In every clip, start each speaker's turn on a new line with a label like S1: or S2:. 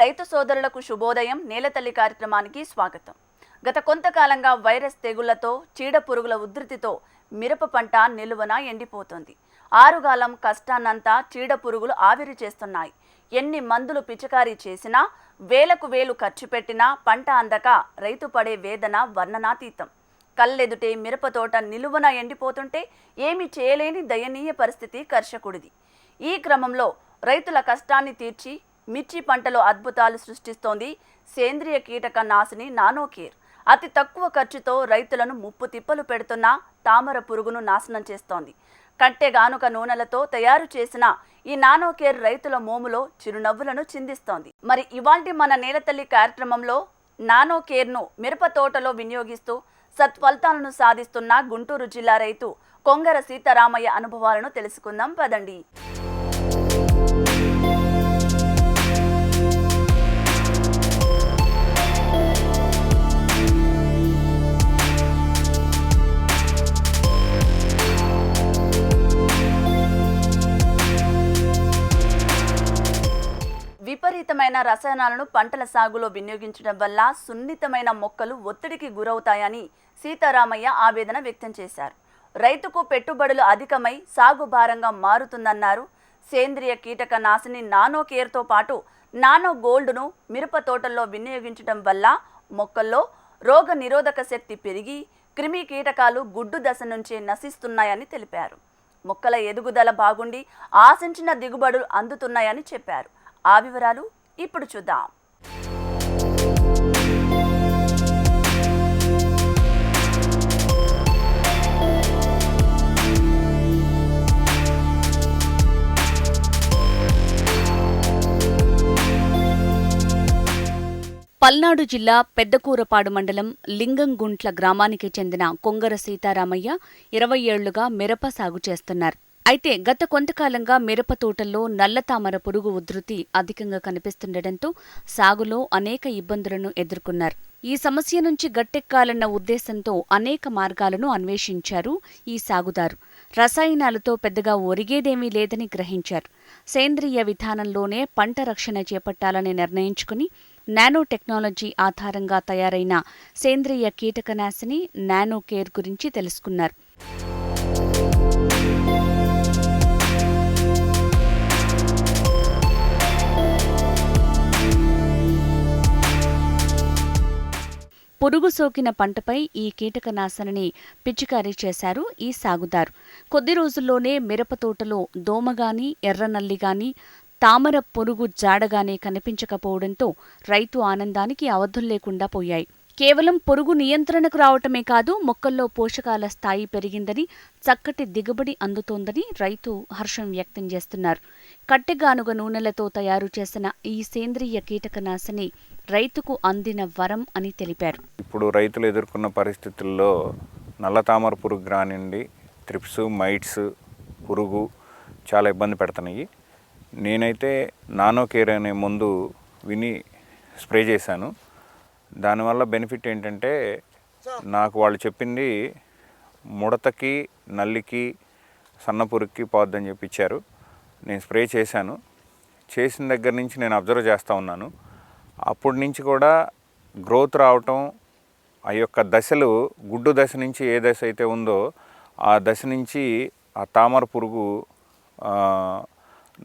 S1: రైతు సోదరులకు శుభోదయం నేలతల్లి కార్యక్రమానికి స్వాగతం. గత కొంతకాలంగా వైరస్ తెగుళ్ళతో చీడ పురుగుల ఉధృతితో మిరప పంట నిలువన ఎండిపోతుంది. ఆరుగాలం కష్టాన్నంతా చీడ పురుగులు ఆవిరి చేస్తున్నాయి. ఎన్ని మందులు పిచికారీ చేసినా వేలకు వేలు ఖర్చు పెట్టినా పంట అందక రైతు పడే వేదన వర్ణనాతీతం. కళ్ళెదుటే మిరప తోట నిలువన ఎండిపోతుంటే ఏమి చేయలేని దయనీయ పరిస్థితి కర్షకుడిది. ఈ క్రమంలో రైతుల కష్టాన్ని తీర్చి మిర్చి పంటలో అద్భుతాలు సృష్టిస్తోంది. సేంద్రియ కీటక నాశిని నానోకేర్. అతి తక్కువ ఖర్చుతో రైతులను ముప్పు తిప్పలు పెడుతున్న తామర పురుగును నాశనం చేస్తోంది. కట్టెగానుక నూనెలతో తయారు చేసిన ఈ నానోకేర్ రైతుల మోములో చిరునవ్వులను చిందిస్తోంది. మరి ఇవాల్టి మన నేలతల్లి కార్యక్రమంలో నానోకేర్ను మిరప తోటలో వినియోగిస్తూ సత్ఫలితాలను సాధిస్తున్న గుంటూరు జిల్లా రైతు కొంగర సీతారామయ్య అనుభవాలను తెలుసుకుందాం. పదండి. విపరీతమైన రసాయనాలను పంటల సాగులో వినియోగించడం వల్ల సున్నితమైన మొక్కలు ఒత్తిడికి గురవుతాయని సీతారామయ్య ఆవేదన వ్యక్తం చేశారు. రైతుకు పెట్టుబడులు అధికమై సాగు భారంగా మారుతుందన్నారు. సేంద్రియ కీటక నాశిని నానో కేర్తో పాటు నానో గోల్డ్ను మిరప తోటల్లో వినియోగించడం వల్ల మొక్కల్లో రోగ నిరోధక శక్తి పెరిగి క్రిమి కీటకాలు గుడ్డు దశ నుంచే నశిస్తున్నాయని తెలిపారు. మొక్కల ఎదుగుదల బాగుండి ఆశించిన దిగుబడులు అందుతున్నాయని చెప్పారు. ఆ వివరాలు ఇప్పుడు చూద్దాం.
S2: పల్నాడు జిల్లా పెద్దకూరపాడు మండలం లింగంగుంట్ల గ్రామానికి చెందిన కొంగర సీతారామయ్య ఇరవై ఏళ్ళుగా మిరప సాగు చేస్తున్నారు. అయితే గత కొంతకాలంగా మిరప తోటల్లో నల్లతామర పురుగు ఉధృతి అధికంగా కనిపిస్తుండటంతో సాగులో అనేక ఇబ్బందులను ఎదుర్కొన్నారు. ఈ సమస్య నుంచి గట్టెక్కాలన్న ఉద్దేశంతో అనేక మార్గాలను అన్వేషించారు ఈ సాగుదారు. రసాయనాలతో పెద్దగా ఒరిగేదేమీ లేదని గ్రహించారు. సేంద్రియ విధానంలోనే పంట రక్షణ చేపట్టాలని నిర్ణయించుకుని నానో టెక్నాలజీ ఆధారంగా తయారైన సేంద్రియ కీటకనాశిని నానో కేర్ గురించి తెలుసుకున్నారు. పురుగు సోకిన పంటపై ఈ కీటకనాశనని పిచికారీ చేశారు ఈ సాగుదారు. కొద్ది రోజుల్లోనే మిరప తోటలో దోమగాని ఎర్రనల్లిగాని తామర పురుగు జాడగానే కనిపించకపోవడంతో రైతు ఆనందానికి అవధులు లేకుండా పోయాయి. కేవలం పొరుగు నియంత్రణకు రావటమే కాదు మొక్కల్లో పోషకాల స్థాయి పెరిగిందని చక్కటి దిగుబడి అందుతోందని రైతు హర్షం వ్యక్తం చేస్తున్నారు. కట్టెగానుగ నూనెలతో తయారు చేసిన ఈ సేంద్రియ కీటకనాశని రైతుకు అందిన వరం అని తెలిపారు.
S3: ఇప్పుడు రైతులు ఎదుర్కొన్న పరిస్థితుల్లో నల్ల తామర పురుగు రానిండి త్రిప్స్ మైట్స్ పురుగు చాలా ఇబ్బంది పెడుతున్నాయి. నేనైతే నానో కేర్ అనే ముందు విని స్ప్రే చేశాను. దానివల్ల బెనిఫిట్ ఏంటంటే నాకు వాళ్ళు చెప్పింది ముడతకి నల్లికి సన్నపురుగుకి పోద్దని చెప్పి ఇచ్చారు. నేను స్ప్రే చేశాను. చేసిన దగ్గర నుంచి నేను అబ్జర్వ్ చేస్తూ ఉన్నాను. అప్పటి నుంచి కూడా గ్రోత్ రావటం ఆ యొక్క దశలు గుడ్డు దశ నుంచి ఏ దశ అయితే ఉందో ఆ దశ నుంచి ఆ తామర పురుగు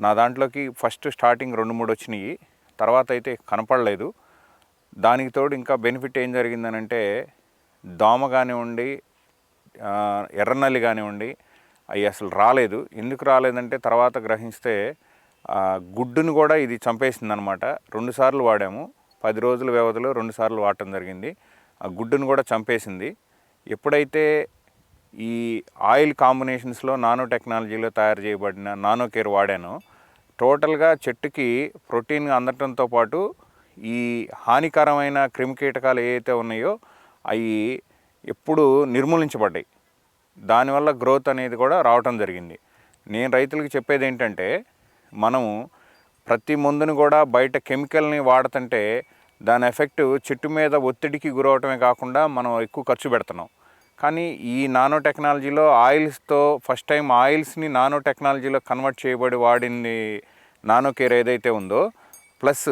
S3: నా దాంట్లోకి ఫస్ట్ స్టార్టింగ్ రెండు మూడు వచ్చినాయి. తర్వాత అయితే కనపడలేదు. దానికి తోడు ఇంకా బెనిఫిట్ ఏం జరిగిందనంటే దోమ కానివ్వండి ఎర్రనల్లి కానివ్వండి అవి అసలు రాలేదు. ఎందుకు రాలేదంటే తర్వాత గ్రహిస్తే గుడ్డును కూడా ఇది చంపేసింది అనమాట రెండుసార్లు వాడాము. పది రోజుల వ్యవధిలో రెండుసార్లు వాడటం జరిగింది. ఆ గుడ్డును కూడా చంపేసింది. ఎప్పుడైతే ఈ ఆయిల్ కాంబినేషన్స్లో నానో టెక్నాలజీలో తయారు చేయబడిన నానో కేర్ వాడానో టోటల్గా చెట్టుకి ప్రోటీన్ అందటంతో పాటు ఈ హానికరమైన క్రిమికీటకాలు ఏవైతే ఉన్నాయో అవి ఎప్పుడు నిర్మూలించబడ్డాయి. దానివల్ల గ్రోత్ అనేది కూడా రావటం జరిగింది. నేను రైతులకు చెప్పేది ఏంటంటే మనము ప్రతి మందును కూడా బయట కెమికల్ని వాడుతుంటే దాని ఎఫెక్ట్ చెట్టు మీద ఒత్తిడికి గురవటమే కాకుండా మనం ఎక్కువ ఖర్చు పెడుతున్నాం. కానీ ఈ నానో టెక్నాలజీలో ఆయిల్స్తో ఫస్ట్ టైం ఆయిల్స్ని నానో టెక్నాలజీలో కన్వర్ట్ చేయబడి వాడింది నానో కేర్ ఏదైతే ఉందో plus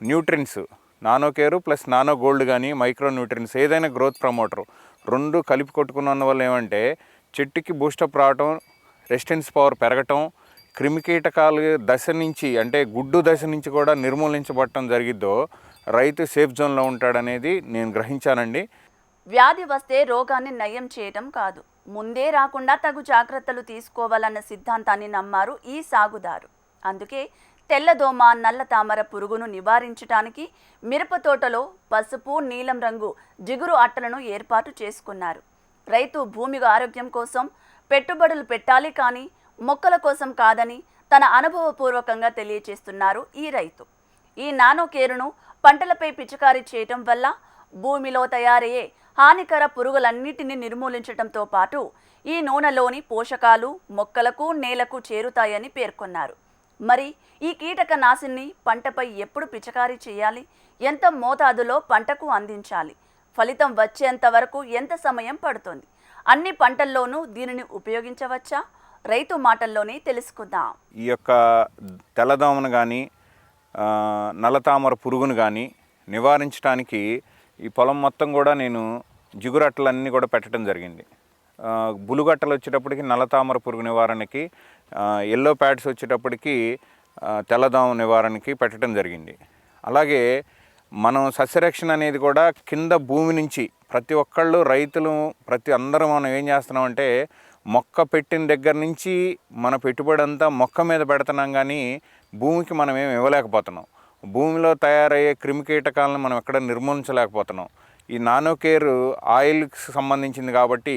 S3: nutrients nano care plus nano gold కానీ మైక్రో న్యూట్రిన్స్ ఏదైనా గ్రోత్ ప్రమోటర్ రెండు కలిపి కొట్టుకున్న వల్ల ఏమంటే చెట్టుకి బూస్టప్ రావటం రెసిస్టెన్స్ పవర్ పెరగటం క్రిమికీటకాలు దశ నుంచి అంటే గుడ్డు దశ నుంచి కూడా నిర్మూలించబడటం జరిగిద్దో రైతు సేఫ్ జోన్లో ఉంటాడనేది నేను గ్రహించానండి.
S1: వ్యాధి వస్తే రోగాన్ని నయం చేయటం కాదు. ముందే రాకుండా తగు జాగ్రత్తలు తీసుకోవాలన్న సిద్ధాంతాన్ని నమ్మారు ఈ సాగుదారు. అందుకే తెల్లదోమ నల్ల తామర పురుగును నివారించడానికి మిరప తోటలో పసుపు నీలం రంగు జిగురు అట్టలను ఏర్పాటు చేసుకున్నారు. రైతు భూమి ఆరోగ్యం కోసం పెట్టుబడులు పెట్టాలి కానీ మొక్కల కోసం కాదని తన అనుభవపూర్వకంగా తెలియచేస్తున్నారు ఈ రైతు. ఈ నానో కేరును పంటలపై పిచికారీ చేయటం వల్ల భూమిలో తయారయ్యే హానికర పురుగులన్నిటిని నిర్మూలించటంతో పాటు ఈ నూనెలోని పోషకాలు మొక్కలకు నేలకు చేరుతాయని పేర్కొన్నారు. మరి ఈ కీటక నాశిని పంటపై ఎప్పుడు పిచికారీ చేయాలి? ఎంత మోతాదులో పంటకు అందించాలి? ఫలితం వచ్చేంత వరకు ఎంత సమయం పడుతుంది? అన్ని పంటల్లోనూ దీనిని ఉపయోగించవచ్చా? రైతు మాటల్లోనే తెలుసుకుందాం.
S3: ఈ యొక్క తెల్లదోమను కానీ నల్లతామర పురుగును కానీ నివారించడానికి ఈ పొలం మొత్తం కూడా నేను జిగురట్టలన్నీ కూడా పెట్టడం జరిగింది. బులుగట్టలు వచ్చేటప్పటికి నల్లతామర పురుగు నివారణకి ఎల్లో ప్యాడ్స్ వచ్చేటప్పటికి తెల్లదోమ నివారణకి పెట్టడం జరిగింది. అలాగే మనం సస్యరక్షణ అనేది కూడా కింద భూమి నుంచి ప్రతి ఒక్కళ్ళు రైతులు ప్రతి అందరూ మనం ఏం చేస్తున్నామంటే మొక్క పెట్టిన దగ్గర నుంచి మన పెట్టుబడి అంతా మొక్క మీద పెడుతున్నాం కానీ భూమికి మనం ఏమి ఇవ్వలేకపోతున్నాం. భూమిలో తయారయ్యే క్రిమికీటకాలను మనం ఎక్కడ నిర్మూలించలేకపోతున్నాం. ఈ నానో కేర్ ఆయిల్కి సంబంధించింది కాబట్టి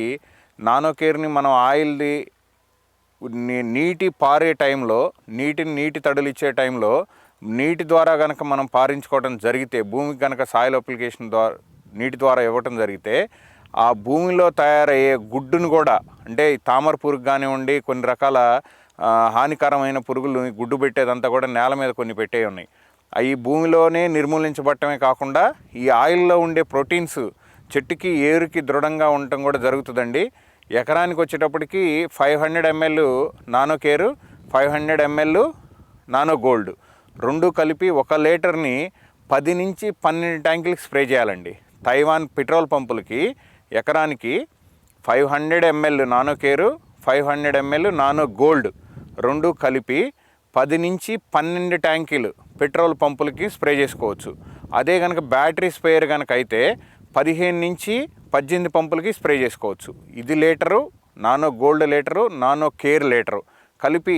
S3: నానో కేర్ని మనం ఆయిల్ది నీటి పారే టైంలో నీటిని నీటి తడులు ఇచ్చే టైంలో నీటి ద్వారా కనుక మనం పారించుకోవడం జరిగితే భూమికి కనుక సాయిల్ అప్లికేషన్ ద్వారా నీటి ద్వారా ఇవ్వటం జరిగితే ఆ భూమిలో తయారయ్యే గుడ్డును కూడా అంటే తామర పురుగు కానివ్వండి కొన్ని రకాల హానికరమైన పురుగులు గుడ్డు పెట్టేదంతా కూడా నేల మీద కొన్ని పెట్టే ఉన్నాయి. అవి భూమిలోనే నిర్మూలించబట్టమే కాకుండా ఈ ఆయిల్లో ఉండే ప్రోటీన్స్ చెట్టుకి ఏరుకి దృఢంగా ఉండటం కూడా జరుగుతుందండి. ఎకరానికి వచ్చేటప్పటికి five hundred ML nano care five hundred ML nano gold. రెండు కలిపి ఒక లీటర్ని పది నుంచి పన్నెండు ట్యాంకులకి స్ప్రే చేయాలండి. తైవాన్ పెట్రోల్ పంపులకి ఎకరానికి five hundred ML nano care five hundred ML nano gold రెండు కలిపి పది నుంచి పన్నెండు ట్యాంకీలు పెట్రోల్ పంపులకి స్ప్రే చేసుకోవచ్చు. అదే కనుక బ్యాటరీ స్ప్రేయర్ కనుక అయితే పదిహేను నుంచి పద్దెనిమిది పంపులకి స్ప్రే చేసుకోవచ్చు. ఇది litre nano gold litre nano care litre కలిపి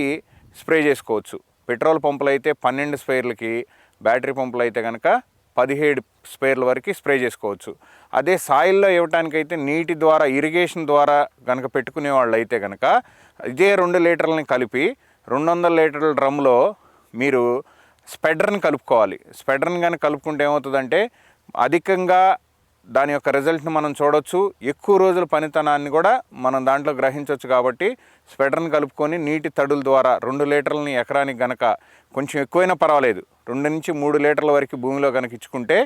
S3: స్ప్రే చేసుకోవచ్చు. పెట్రోల్ పంపులు అయితే పన్నెండు స్ప్రేయర్లకి బ్యాటరీ పంపులు అయితే కనుక పదిహేడు స్ప్రేర్ల వరకు స్ప్రే చేసుకోవచ్చు. అదే సాయిల్లో ఇవ్వటానికైతే నీటి ద్వారా ఇరిగేషన్ ద్వారా కనుక పెట్టుకునే వాళ్ళు అయితే కనుక ఇదే రెండు లీటర్లని కలిపి రెండు వందల లీటర్ల డ్రమ్లో మీరు స్పెడర్ని కలుపుకోవాలి. స్పెడర్ని కానీ కలుపుకుంటే ఏమవుతుందంటే అధికంగా దాని యొక్క రిజల్ట్ని మనం చూడొచ్చు. ఎక్కువ రోజుల పనితనాన్ని కూడా మనం దాంట్లో గ్రహించవచ్చు కాబట్టి స్వెటర్ని కలుపుకొని నీటి తడుల ద్వారా రెండు లీటర్లని ఎకరానికి గనక కొంచెం ఎక్కువైనా పర్వాలేదు. రెండు నుంచి మూడు లీటర్ల వరకు భూమిలో కనుక ఇచ్చుకుంటే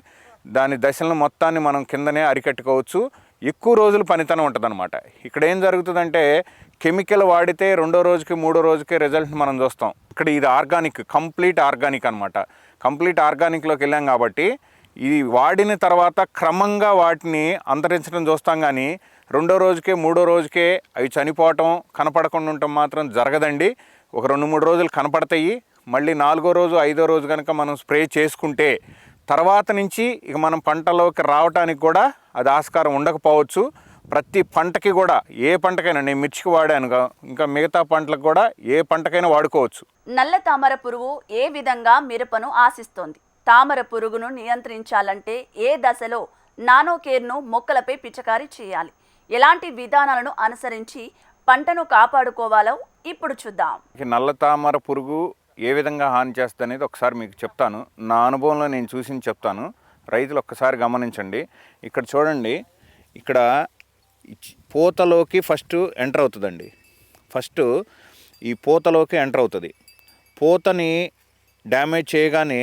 S3: దాని దశలను మొత్తాన్ని మనం కిందనే అరికట్టుకోవచ్చు. ఎక్కువ రోజులు పనితనం ఉంటుందన్నమాట. ఇక్కడ ఏం జరుగుతుందంటే కెమికల్ వాడితే రెండో రోజుకి మూడో రోజుకి రిజల్ట్ మనం చూస్తాం. ఇక్కడ ఇది ఆర్గానిక్ కంప్లీట్ ఆర్గానిక్ అనమాట కంప్లీట్ ఆర్గానిక్లోకి వెళ్ళాం కాబట్టి ఇది వాడిన తర్వాత క్రమంగా వాటిని అంతరించడం చూస్తాం కానీ రెండో రోజుకే మూడో రోజుకే అవి చనిపోవటం కనపడకుండా ఉండటం మాత్రం జరగదండి. ఒక రెండు మూడు రోజులు కనపడతాయి. మళ్ళీ నాలుగో రోజు ఐదో రోజు కనుక మనం స్ప్రే చేసుకుంటే తర్వాత నుంచి ఇక మనం పంటలోకి రావటానికి కూడా అది ఆస్కారం ఉండకపోవచ్చు. ప్రతి పంటకి కూడా ఏ పంటకైనా నేను మిర్చికి వాడాను ఇంకా మిగతా పంటలకు కూడా ఏ పంటకైనా వాడుకోవచ్చు.
S1: నల్ల తామర పురుగు ఏ విధంగా మిరపను ఆశిస్తోంది? తామర పురుగును నియంత్రించాలంటే ఏ దశలో నానో కేర్ను మొక్కలపై పిచకారీ చేయాలి? ఎలాంటి విధానాలను అనుసరించి పంటను కాపాడుకోవాలో ఇప్పుడు చూద్దాం.
S3: నల్ల తామర పురుగు ఏ విధంగా హాని చేస్తుంది అనేది ఒకసారి మీకు చెప్తాను. నా అనుభవంలో నేను చూసింది చెప్తాను. రైతులు ఒక్కసారి గమనించండి. ఇక్కడ చూడండి. ఇక్కడ పూతలోకి ఫస్ట్ ఎంటర్ అవుతుందండి. ఫస్ట్ ఈ పూతలోకి ఎంటర్ అవుతుంది. పూతని డ్యామేజ్ చేయగానే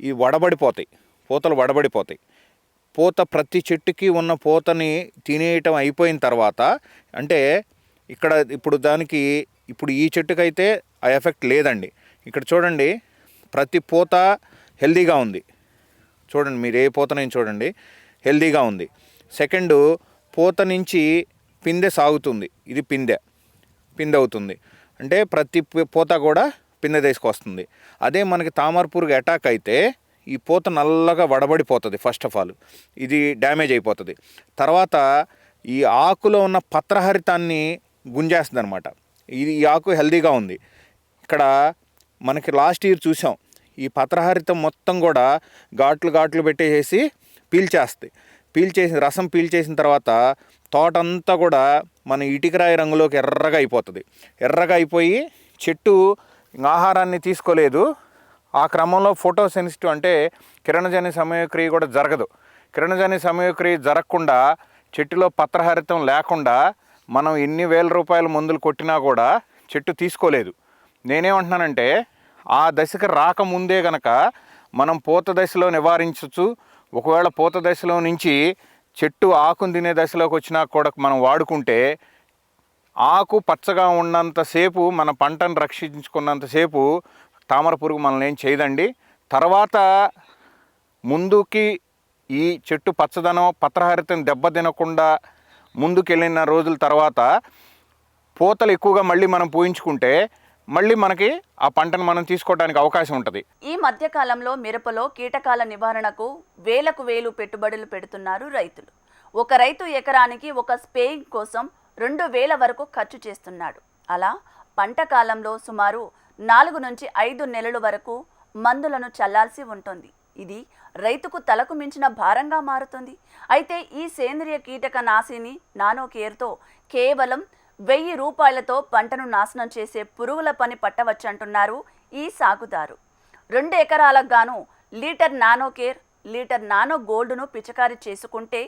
S3: ఈ వడబడిపోతాయి. పూతలు వడబడిపోతాయి. పూత ప్రతి చెట్టుకి ఉన్న పూతని తినేయటం అయిపోయిన తర్వాత అంటే ఇక్కడ ఇప్పుడు దానికి ఇప్పుడు ఈ చెట్టుకైతే ఆ ఎఫెక్ట్ లేదండి. ఇక్కడ చూడండి ప్రతి పూత హెల్దీగా ఉంది. చూడండి మీరు ఏ పూత నుంచి చూడండి హెల్దీగా ఉంది. సెకండ్ పూత నుంచి పిందె సాగుతుంది. ఇది పిందె పిందె అవుతుంది. అంటే ప్రతి పూత కూడా పిందె తీసుకొస్తుంది. అదే మనకి తామర పురుగు అటాక్ అయితే ఈ పూత నల్లగా వడబడిపోతుంది ఫస్ట్ ఆఫ్ ఆల్ ఇది డ్యామేజ్ అయిపోతుంది. తర్వాత ఈ ఆకులో ఉన్న పత్రహరితాన్ని గుంజేస్తుంది అనమాట ఇది ఈ ఆకు హెల్దీగా ఉంది. ఇక్కడ మనకి లాస్ట్ ఇయర్ చూసాం. ఈ పత్రహరితం మొత్తం కూడా ఘాట్లు ఘాట్లు పెట్టేసేసి పీల్చేస్తాయి. పీల్చేసిన రసం పీల్చేసిన తర్వాత తోటంతా కూడా మన ఇటుకరాయి రంగులోకి ఎర్రగా అయిపోతుంది. ఎర్రగా అయిపోయి చెట్టు ఆహారాన్ని తీసుకోలేదు. ఆ క్రమంలో ఫోటో సెన్సిటివ్ అంటే కిరణజని సమయక్రియ కూడా జరగదు. కిరణజని సమయక్రియ జరగకుండా చెట్టులో పత్రహరితం లేకుండా మనం ఎన్ని వేల రూపాయల మందులు కొట్టినా కూడా చెట్టు తీసుకోలేదు. నేనేమంటున్నానంటే ఆ దశకి రాకముందే గనక మనం పూత దశలో నివారించవచ్చు ఒకవేళ పూత దశలో నుంచి చెట్టు ఆకును తినే దశలోకి వచ్చినా కూడా మనం వాడుకుంటే ఆకు పచ్చగా ఉన్నంతసేపు మన పంటను రక్షించుకున్నంతసేపు తామర పురుగు మనల్ని ఏం చేయదండి. తర్వాత ముందుకి ఈ చెట్టు పచ్చదనం పత్రహరితం దెబ్బతినకుండా ముందుకెళ్ళిన రోజుల తర్వాత పూతలు ఎక్కువగా మళ్ళీ మనం పూయించుకుంటే మళ్ళీ మనకి ఆ పంటను మనం తీసుకోవడానికి అవకాశం ఉంటుంది.
S1: ఈ మధ్య కాలంలో మిరపలో కీటకాల నివారణకు వేలకు వేలు పెట్టుబడులు పెడుతున్నారు రైతులు. ఒక రైతు ఎకరానికి ఒక స్పేయింగ్ కోసం రెండు వేల వరకు ఖర్చు చేస్తున్నాడు. అలా పంట కాలంలో సుమారు నాలుగు నుంచి ఐదు నెలల వరకు మందులను చల్లాల్సి ఉంటుంది. ఇది రైతుకు తలకు మించిన భారంగా మారుతుంది. అయితే ఈ సేంద్రియ కీటక నాశిని నానో కేర్తో కేవలం వెయ్యి రూపాయలతో పంటను నాశనం చేసే పురుగుల పని పట్టవచ్చంటున్నారు ఈ సాగుదారు. రెండు ఎకరాలకు గాను litre Nano Care litre Nano గోల్డ్ను పిచకారీ చేసుకుంటే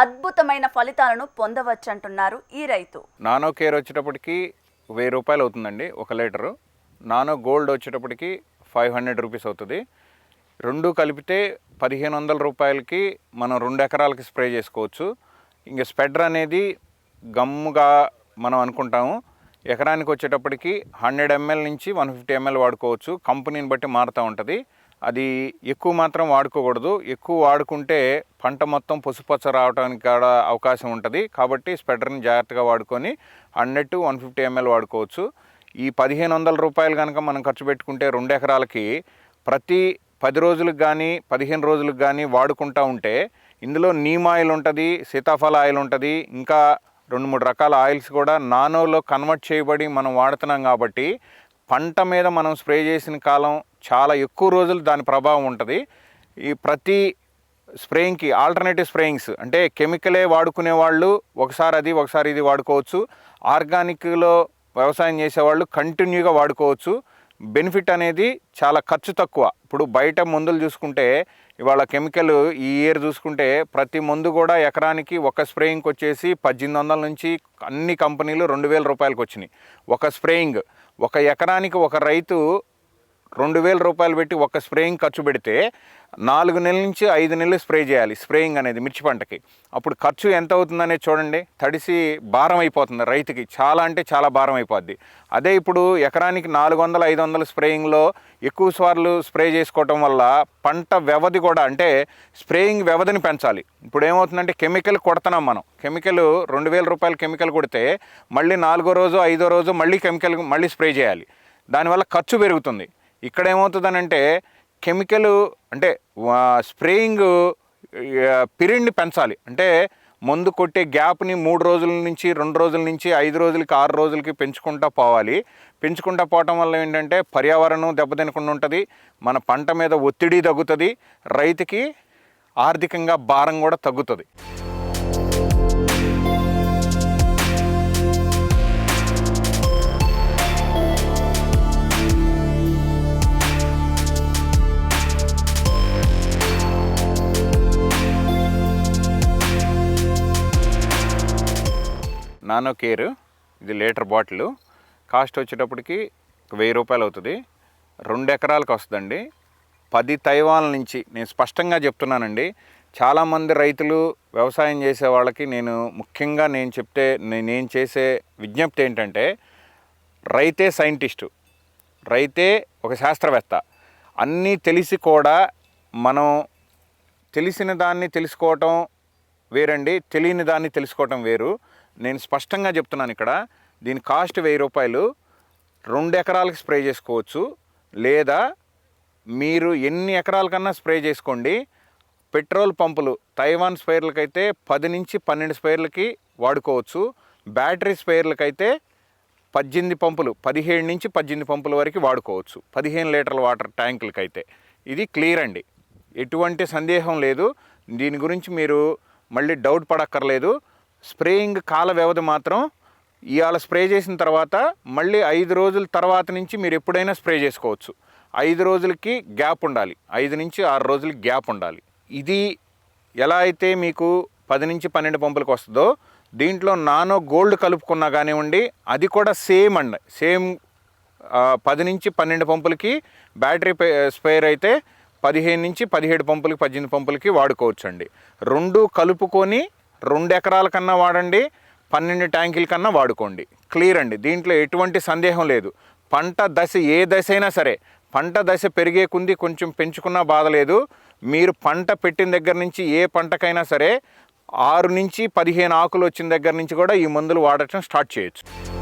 S1: అద్భుతమైన ఫలితాలను పొందవచ్చంటున్నారు ఈ రైతు.
S3: నానో కేర్ వచ్చేటప్పటికి వెయ్యి రూపాయలు అవుతుందండి ఒక లీటరు. నానో గోల్డ్ వచ్చేటప్పటికి ఫైవ్ హండ్రెడ్ రూపీస్ అవుతుంది. రెండు కలిపితే పదిహేను వందల రూపాయలకి మనం రెండు ఎకరాలకి స్ప్రే చేసుకోవచ్చు. ఇంక స్పెడర్ అనేది గమ్ముగా మనం అనుకుంటాము ఎకరానికి వచ్చేటప్పటికి హండ్రెడ్ ఎంఎల్ నుంచి వన్ ఫిఫ్టీ ఎంఎల్ వాడుకోవచ్చు. కంపెనీని బట్టి మారుతూ ఉంటుంది. అది ఎక్కువ మాత్రం వాడుకోకూడదు. ఎక్కువ వాడుకుంటే పంట మొత్తం పసుపచ్చ రావడానికి కూడా అవకాశం ఉంటుంది. కాబట్టి స్పెడర్ని జాగ్రత్తగా వాడుకొని hundred to one fifty ml వాడుకోవచ్చు. ఈ పదిహేను వందల రూపాయలు కనుక మనం ఖర్చు పెట్టుకుంటే రెండు ఎకరాలకి ప్రతి పది రోజులకు కానీ పదిహేను రోజులకు కానీ వాడుకుంటూ ఉంటే ఇందులో నీమ్ ఆయిల్ ఉంటుంది సీతాఫల ఆయిల్ ఉంటుంది ఇంకా రెండు మూడు రకాల ఆయిల్స్ కూడా నానోలో కన్వర్ట్ చేయబడి మనం వాడుతున్నాం కాబట్టి పంట మీద మనం స్ప్రే చేసిన కాలం చాలా ఎక్కువ రోజులు దాని ప్రభావం ఉంటుంది. ఈ ప్రతి స్ప్రేయింగ్కి ఆల్టర్నేటివ్ స్ప్రేయింగ్స్ అంటే కెమికలే వాడుకునే వాళ్ళు ఒకసారి అది ఒకసారి ఇది వాడుకోవచ్చు. ఆర్గానిక్లో వ్యవసాయం చేసేవాళ్ళు కంటిన్యూగా వాడుకోవచ్చు. బెనిఫిట్ అనేది చాలా ఖర్చు తక్కువ. ఇప్పుడు బయట మందులు చూసుకుంటే ఇవాళ కెమికల్ ఈ ఇయర్ చూసుకుంటే ప్రతి మందు కూడా ఎకరానికి ఒక స్ప్రేయింగ్కి వచ్చేసి పద్దెనిమిది వందల నుంచి అన్ని కంపెనీలు రెండు వేల రూపాయలకు వచ్చినాయి. ఒక స్ప్రేయింగ్ ఒక ఎకరానికి ఒక రైతు రెండు వేల రూపాయలు పెట్టి ఒక స్ప్రేయింగ్ ఖర్చు పెడితే నాలుగు నెలల నుంచి ఐదు నెలలు స్ప్రే చేయాలి స్ప్రేయింగ్ అనేది మిర్చి పంటకి. అప్పుడు ఖర్చు ఎంత అవుతుందనేది చూడండి తడిసి భారం అయిపోతుంది రైతుకి. చాలా అంటే చాలా భారం అయిపోద్ది. అదే ఇప్పుడు ఎకరానికి నాలుగు వందల ఐదు వందల స్ప్రేయింగ్లో ఎక్కువ సార్లు స్ప్రే చేసుకోవటం వల్ల పంట వ్యవధి కూడా అంటే స్ప్రేయింగ్ వ్యవధిని పెంచాలి. ఇప్పుడు ఏమవుతుందంటే కెమికల్ కొడుతున్నాం మనం. కెమికల్ రెండు వేల రూపాయల కెమికల్ కొడితే మళ్ళీ నాలుగో రోజు ఐదో రోజు మళ్ళీ కెమికల్ మళ్ళీ స్ప్రే చేయాలి. దానివల్ల ఖర్చు పెరుగుతుంది. ఇక్కడ ఏమవుతుందనంటే కెమికల్ అంటే స్ప్రేయింగ్ పిరియడ్ని పెంచాలి. అంటే మందు కొట్టే గ్యాప్ని మూడు రోజుల నుంచి రెండు రోజుల నుంచి ఐదు రోజులకి ఆరు రోజులకి పెంచుకుంటా పోవాలి. పెంచుకుంటా పోవటం వల్ల ఏంటంటే పర్యావరణం దెబ్బతినకుండా ఉంటుంది మన పంట మీద ఒత్తిడి తగ్గుతుంది రైతుకి ఆర్థికంగా భారం కూడా తగ్గుతుంది. నానో కేర్ ఇది లీటర్ బాటిల్. కాస్ట్ వచ్చేటప్పటికి వెయ్యి రూపాయలు అవుతుంది. రెండు ఎకరాలకు వస్తుందండి. పది తైవాన్ల నుంచి నేను స్పష్టంగా చెప్తున్నానండి. చాలామంది రైతులు వ్యవసాయం చేసే వాళ్ళకి నేను ముఖ్యంగా నేను చెప్తే నేను చేసే విజ్ఞప్తి ఏంటంటే రైతే సైంటిస్టు రైతే ఒక శాస్త్రవేత్త. అన్నీ తెలిసి కూడా మనం తెలిసిన దాన్ని తెలుసుకోవటం వేరండి తెలియని దాన్ని తెలుసుకోవటం వేరు. నేను స్పష్టంగా చెప్తున్నాను ఇక్కడ దీని కాస్ట్ వెయ్యి రూపాయలు రెండు ఎకరాలకి స్ప్రే చేసుకోవచ్చు లేదా మీరు ఎన్ని ఎకరాల కన్నా స్ప్రే చేసుకోండి పెట్రోల్ పంపులు తైవాన్ స్పైర్లకైతే పది నుంచి పన్నెండు స్పైర్లకి వాడుకోవచ్చు బ్యాటరీ స్పైర్లకైతే పద్దెనిమిది పంపులు పదిహేడు నుంచి పద్దెనిమిది పంపుల వరకు వాడుకోవచ్చు పదిహేను లీటర్ల వాటర్ ట్యాంకులకైతే. ఇది క్లియర్ అండి. ఎటువంటి సందేహం లేదు. దీని గురించి మీరు మళ్ళీ డౌట్ పడక్కర్లేదు. స్ప్రేయింగ్ కాల వ్యవధి మాత్రం ఇవాళ స్ప్రే చేసిన తర్వాత మళ్ళీ ఐదు రోజుల తర్వాత నుంచి మీరు ఎప్పుడైనా స్ప్రే చేసుకోవచ్చు. ఐదు రోజులకి గ్యాప్ ఉండాలి. ఐదు నుంచి ఆరు రోజులకి గ్యాప్ ఉండాలి. ఇది ఎలా అయితే మీకు పది నుంచి పన్నెండు పంపులకు వస్తుందో దీంట్లో నానో గోల్డ్ కలుపుకున్నా కానివ్వండి అది కూడా సేమ్ అండి సేమ్ పది నుంచి పన్నెండు పంపులకి బ్యాటరీ పే- స్పేర్ అయితే పదిహేను నుంచి పదిహేడు పంపులకి పద్దెనిమిది పంపులకి వాడుకోవచ్చు అండి రెండు కలుపుకొని రెండు ఎకరాల కన్నా వాడండి పన్నెండు ట్యాంకుల కన్నా వాడుకోండి. క్లియర్ అండి. దీంట్లో ఎటువంటి సందేహం లేదు. పంట దశ ఏ దశ అయినా సరే పంట దశ పెరిగే కుంది కొంచెం పెంచుకున్నా బాధ లేదు. మీరు పంట పెట్టిన దగ్గర నుంచి ఏ పంటకైనా సరే ఆరు నుంచి పదిహేను ఆకులు వచ్చిన దగ్గర నుంచి కూడా ఈ మందులు వాడటం స్టార్ట్ చేయొచ్చు.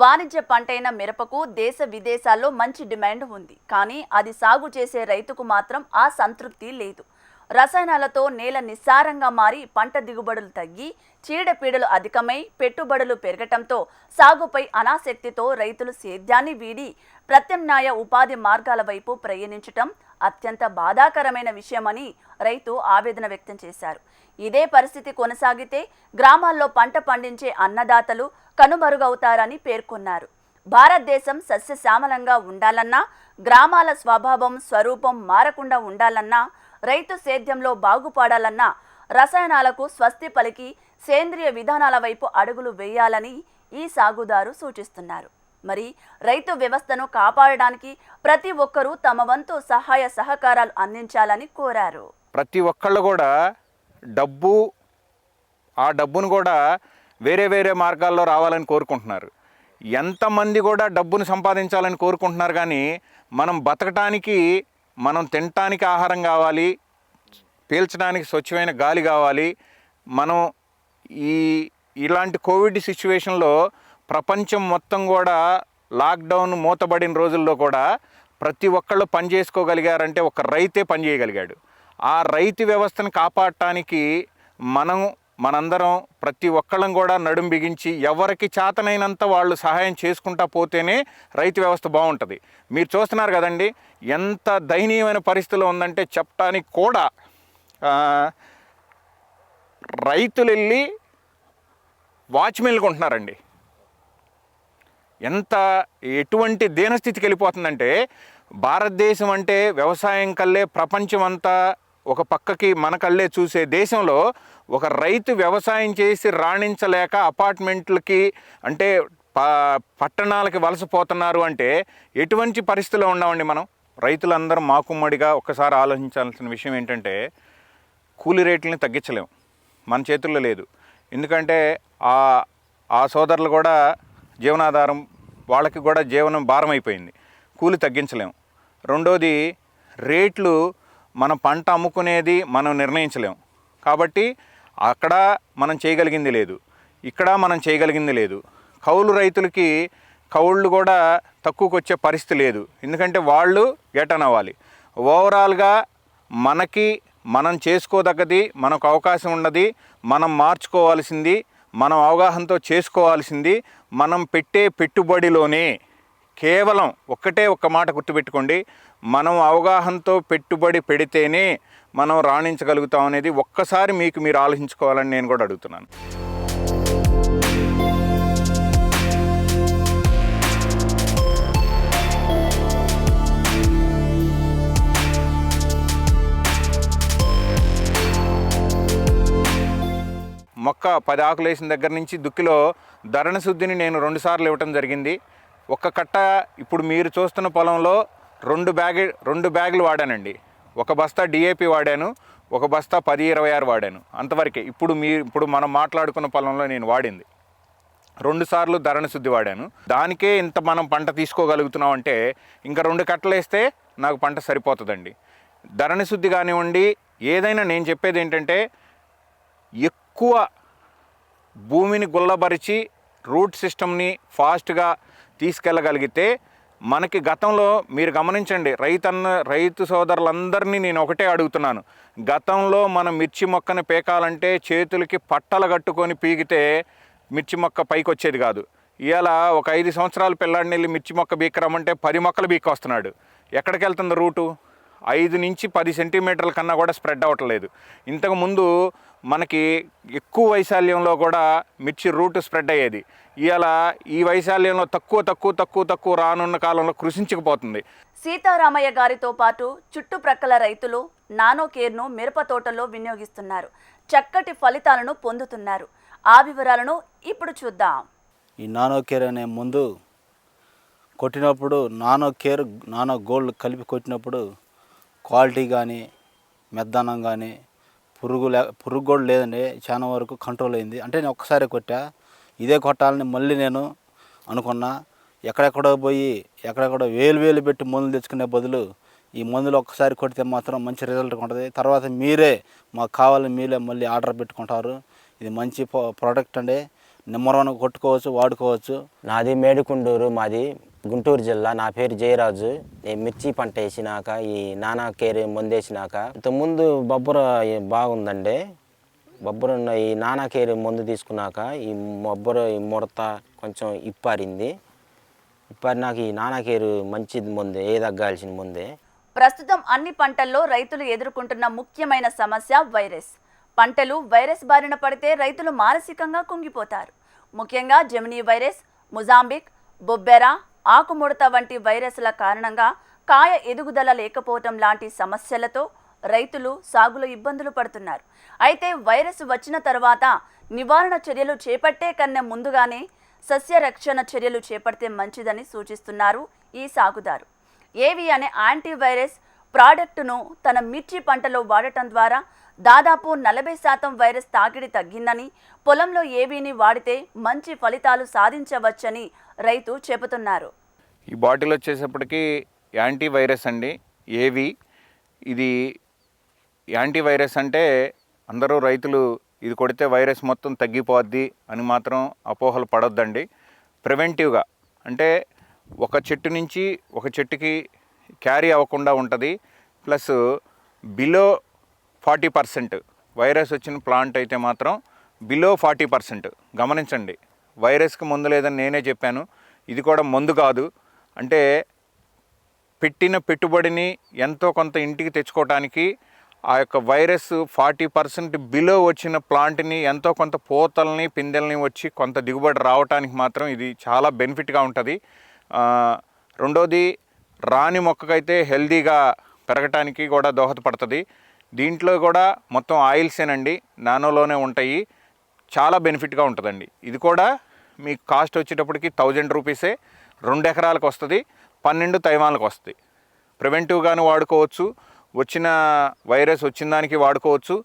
S1: వాణిజ్య పంటైన మిరపకు దేశ విదేశాల్లో మంచి డిమాండ్ ఉంది. కానీ అది సాగు చేసే రైతుకు మాత్రం ఆ సంతృప్తి లేదు. రసాయనాలతో నేల నిస్సారంగా మారి పంట దిగుబడులు తగ్గి చీడపీడలు అధికమై పెట్టుబడులు పెరగటంతో సాగుపై అనాసక్తితో రైతులు సేద్యాన్ని వీడి ప్రత్యామ్నాయ ఉపాధి మార్గాల వైపు ప్రయాణించటం అత్యంత బాధాకరమైన విషయమని రైతు ఆవేదన వ్యక్తం చేశారు. ఇదే పరిస్థితి కొనసాగితే గ్రామాల్లో పంట పండించే అన్నదాతలు కనుమరుగవుతారని పేర్కొన్నారు. భారతదేశం సస్యశ్యామలంగా ఉండాలన్నా గ్రామాల స్వభావం స్వరూపం మారకుండా ఉండాలన్నా రైతు సేద్యంలో బాగుపడాలన్నా రసాయనాలకు స్వస్తి పలికి సేంద్రియ విధానాల వైపు అడుగులు వేయాలని ఈ సాగుదారు సూచిస్తున్నారు. మరి రైతు వ్యవస్థను కాపాడడానికి ప్రతి ఒక్కరూ తమ వంతు సహాయ సహకారాలు అందించాలని కోరారు.
S3: ప్రతి ఒక్కళ్ళు కూడా డబ్బు ఆ డబ్బును కూడా వేరే వేరే మార్గాల్లో రావాలని కోరుకుంటున్నారు. ఎంతమంది కూడా డబ్బును సంపాదించాలని కోరుకుంటున్నారు కానీ మనం బతకటానికి మనం తినటానికి ఆహారం కావాలి పీల్చడానికి స్వచ్ఛమైన గాలి కావాలి మనం ఈ ఇలాంటి కోవిడ్ సిచ్యువేషన్లో ప్రపంచం మొత్తం కూడా లాక్డౌన్ మూతబడిన రోజుల్లో కూడా ప్రతి ఒక్కళ్ళు పని చేసుకోగలిగారంటే ఒక రైతే పని చేయగలిగాడు. ఆ రైతు వ్యవస్థను కాపాడటానికి మనం మనందరం ప్రతి ఒక్కళ్ళం కూడా నడుం బిగించి ఎవరికి చేతనైనంత వాళ్ళు సహాయం చేసుకుంటా పోతేనే రైతు వ్యవస్థ బాగుంటుంది. మీరు చూస్తున్నారు కదండి ఎంత దయనీయమైన పరిస్థితిలో ఉందంటే చెప్పడానికి కూడా రైతులు వెళ్ళి వాచ్మెన్లు కొంటున్నారండి. ఎంత ఎటువంటి దీనస్థితికి వెళ్ళిపోతుందంటే భారతదేశం అంటే వ్యవసాయం కల్లే ప్రపంచం అంతా ఒక పక్కకి మన కళ్ళే చూసే దేశంలో ఒక రైతు వ్యవసాయం చేసి రాణించలేక అపార్ట్మెంట్లకి అంటే ప పట్టణాలకి వలసపోతున్నారు అంటే ఎటువంటి పరిస్థితిలో ఉన్నామండి మనం? రైతులందరూ మాకుమ్మడిగా ఒక్కసారి ఆలోచించాల్సిన విషయం ఏంటంటే కూలీ రేట్లని తగ్గించలేం. మన చేతుల్లో లేదు. ఎందుకంటే ఆ ఆ సోదరులు కూడా జీవనాధారం వాళ్ళకి కూడా జీవనం భారం అయిపోయింది. కూలి తగ్గించలేం. రెండోది రేట్లు మన పంట అమ్ముకునేది మనం నిర్ణయించలేం. కాబట్టి అక్కడ మనం చేయగలిగింది లేదు. ఇక్కడ మనం చేయగలిగింది లేదు. కౌలు రైతులకి కౌళ్ళు కూడా తక్కువకు వచ్చే పరిస్థితి లేదు. ఎందుకంటే వాళ్ళు గెటన్ అవ్వాలి ఓవరాల్గా మనకి మనం చేసుకోదగ్గది మనకు అవకాశం ఉన్నది మనం మార్చుకోవాల్సింది మనం అవగాహనతో చేసుకోవాల్సింది మనం పెట్టే పెట్టుబడిలోనే కేవలం ఒక్కటే ఒక్క మాట గుర్తుపెట్టుకోండి. మనం అవగాహనతో పెట్టుబడి పెడితేనే మనం రాణించగలుగుతాం అనేది ఒక్కసారి మీకు మీరు ఆలోచించుకోవాలని నేను కూడా అడుగుతున్నాను. మొక్క పది ఆకులు వేసిన దగ్గర నుంచి దుక్కిలో ధరణ శుద్ధిని నేను రెండుసార్లు ఇవ్వటం జరిగింది. ఒక్క కట్ట ఇప్పుడు మీరు చూస్తున్న పొలంలో రెండు బ్యాగ్ రెండు బ్యాగులు వాడానండి. ఒక బస్తా డిఏపి వాడాను ఒక బస్తా పది ఇరవై ఆరు వాడాను. అంతవరకే ఇప్పుడు మీ ఇప్పుడు మనం మాట్లాడుకున్న పొలంలో నేను వాడింది. రెండుసార్లు ధరణ శుద్ధి వాడాను. దానికే ఇంత మనం పంట తీసుకోగలుగుతున్నాం అంటే ఇంకా రెండు కట్టలు వేస్తే నాకు పంట సరిపోతుందండి. ధరణ శుద్ధి కానివ్వండి ఏదైనా నేను చెప్పేది ఏంటంటే ఎక్కువ భూమిని గుల్లబరిచి రూట్ సిస్టమ్ని ఫాస్ట్గా తీసుకెళ్ళగలిగితే మనకి గతంలో మీరు గమనించండి రైతన్న రైతు సోదరులందరినీ నేను ఒకటే అడుగుతున్నాను. గతంలో మనం మిర్చి మొక్కను పీకాలంటే చేతులకి పట్టలు కట్టుకొని పీకితే మిర్చి మొక్క పైకి వచ్చేది కాదు. ఇలా ఒక ఐదు సంవత్సరాల పిల్లాడిని వెళ్ళి మిర్చి మొక్క బీక్కరమ్మంటే పది మొక్కలు బీక్కొస్తున్నాడు ఎక్కడికి వెళ్తుంది రూటు? ఐదు నుంచి పది సెంటీమీటర్ల కన్నా కూడా స్ప్రెడ్ అవ్వట్లేదు. ఇంతకుముందు మనకి ఎక్కువ వైశాల్యంలో కూడా మిర్చి రూట్ స్ప్రెడ్ అయ్యేది. ఇవాళ ఈ వైశాల్యంలో తక్కువ తక్కువ తక్కువ తక్కువ రానున్న కాలంలో కృషించకపోతుంది.
S1: సీతారామయ్య గారితో పాటు చుట్టుప్రక్కల రైతులు నానో కేర్ను మిరప తోటల్లో వినియోగిస్తున్నారు. చక్కటి ఫలితాలను పొందుతున్నారు. ఆ వివరాలను ఇప్పుడు చూద్దాం.
S4: ఈ నానో కేర్ అనే ముందు కొట్టినప్పుడు నానో కేర్ నానో గోల్డ్ కలిపి కొట్టినప్పుడు క్వాలిటీ కానీ మెద్దనం కానీ పురుగు లే పురుగు కూడా లేదండి. చాలా వరకు కంట్రోల్ అయింది. అంటే నేను ఒక్కసారి కొట్టా. ఇదే కొట్టాలని మళ్ళీ నేను అనుకున్నా. ఎక్కడెక్కడో పోయి ఎక్కడెక్కడో వేలు వేలు పెట్టి మందులు తెచ్చుకునే బదులు ఈ మందులు ఒక్కసారి కొడితే మాత్రం మంచి రిజల్ట్ ఉంటుంది. తర్వాత మీరే మాకు కావాలని మీరే మళ్ళీ ఆర్డర్ పెట్టుకుంటారు. ఇది మంచి ప్రో- ప్రోడక్ట్ అండి. నెంబర్ వన్ కొట్టుకోవచ్చు వాడుకోవచ్చు.
S5: నాది మేడుకుండూరు మాది. గుంటూరు జిల్లా నా పేరు జయరాజు. నేను మిర్చి పంట వేసినాక ఈ నానా కేర్ మందేసినాక ఇంతకుముందు బొబ్బర బాగుందండి. బొబ్బర ఈ నానా కేర్ మందు తీసుకున్నాక ఈ బొబ్బర ఈ ముడత కొంచెం ఇప్పారింది. ఇప్పారినాక ఈ నానా కేరు మంచిది ముందే ఏ తగ్గాల్సిన ముందే.
S1: ప్రస్తుతం అన్ని పంటల్లో రైతులు ఎదుర్కొంటున్న ముఖ్యమైన సమస్య వైరస్. పంటలు వైరస్ బారిన పడితే రైతులు మానసికంగా కుంగిపోతారు. ముఖ్యంగా జెమినీ వైరస్ ముజాంబిక్ బొబ్బెరా ఆకుముడత వంటి వైరస్ల కారణంగా కాయ ఎదుగుదల లేకపోవటం లాంటి సమస్యలతో రైతులు సాగులో ఇబ్బందులు పడుతున్నారు. అయితే వైరస్ వచ్చిన తర్వాత నివారణ చర్యలు చేపట్టే కన్నా ముందుగానే సస్య రక్షణ చర్యలు చేపడితే మంచిదని సూచిస్తున్నారు ఈ సాగుదారు. ఏవి అనే యాంటీవైరస్ ప్రాడక్టును తన మిర్చి పంటలో వాడటం ద్వారా దాదాపు నలభై శాతం వైరస్ తాకిడి తగ్గిందని పొలంలో ఏవీని వాడితే మంచి ఫలితాలు సాధించవచ్చని రైతు చెబుతున్నారు.
S3: ఈ బాటిల్ వచ్చేసప్పటికి యాంటీ వైరస్ అండి ఏవి ఇది యాంటీవైరస్ అంటే అందరూ రైతులు ఇది కొడితే వైరస్ మొత్తం తగ్గిపోద్ది అని మాత్రం అపోహలు పడొద్దండి. ప్రివెంటివ్గా అంటే ఒక చెట్టు నుంచి ఒక చెట్టుకి క్యారీ అవ్వకుండా ఉంటుంది. Plus below forty percent virus వచ్చిన ప్లాంట్ అయితే మాత్రం బిలో ఫార్టీ పర్సెంట్. గమనించండి. వైరస్కి మందు లేదని నేనే చెప్పాను. ఇది కూడా మందు కాదు. అంటే పెట్టిన పెట్టుబడిని ఎంతో కొంత ఇంటికి తెచ్చుకోవడానికి ఆ యొక్క వైరస్ ఫార్టీ పర్సెంట్ బిలో వచ్చిన ప్లాంట్ని ఎంతో కొంత పూతల్ని పిందెల్ని వచ్చి కొంత దిగుబడి రావడానికి మాత్రం ఇది చాలా బెనిఫిట్గా ఉంటుంది. రెండోది రాని మొక్కకైతే హెల్దీగా పెరగటానికి కూడా దోహదపడుతుంది. దీంట్లో కూడా మొత్తం ఆయిల్సేనండి నానోలోనే ఉంటాయి. చాలా బెనిఫిట్గా ఉంటుందండి. ఇది కూడా మీకు కాస్ట్ వచ్చేటప్పటికి థౌజండ్ రూపీసే. రెండు ఎకరాలకు వస్తుంది పన్నెండు తైవాన్లకు వస్తుంది. ప్రివెంటివ్గాను వాడుకోవచ్చు వచ్చిన వైరస్ వచ్చిన దానికి వాడుకోవచ్చు.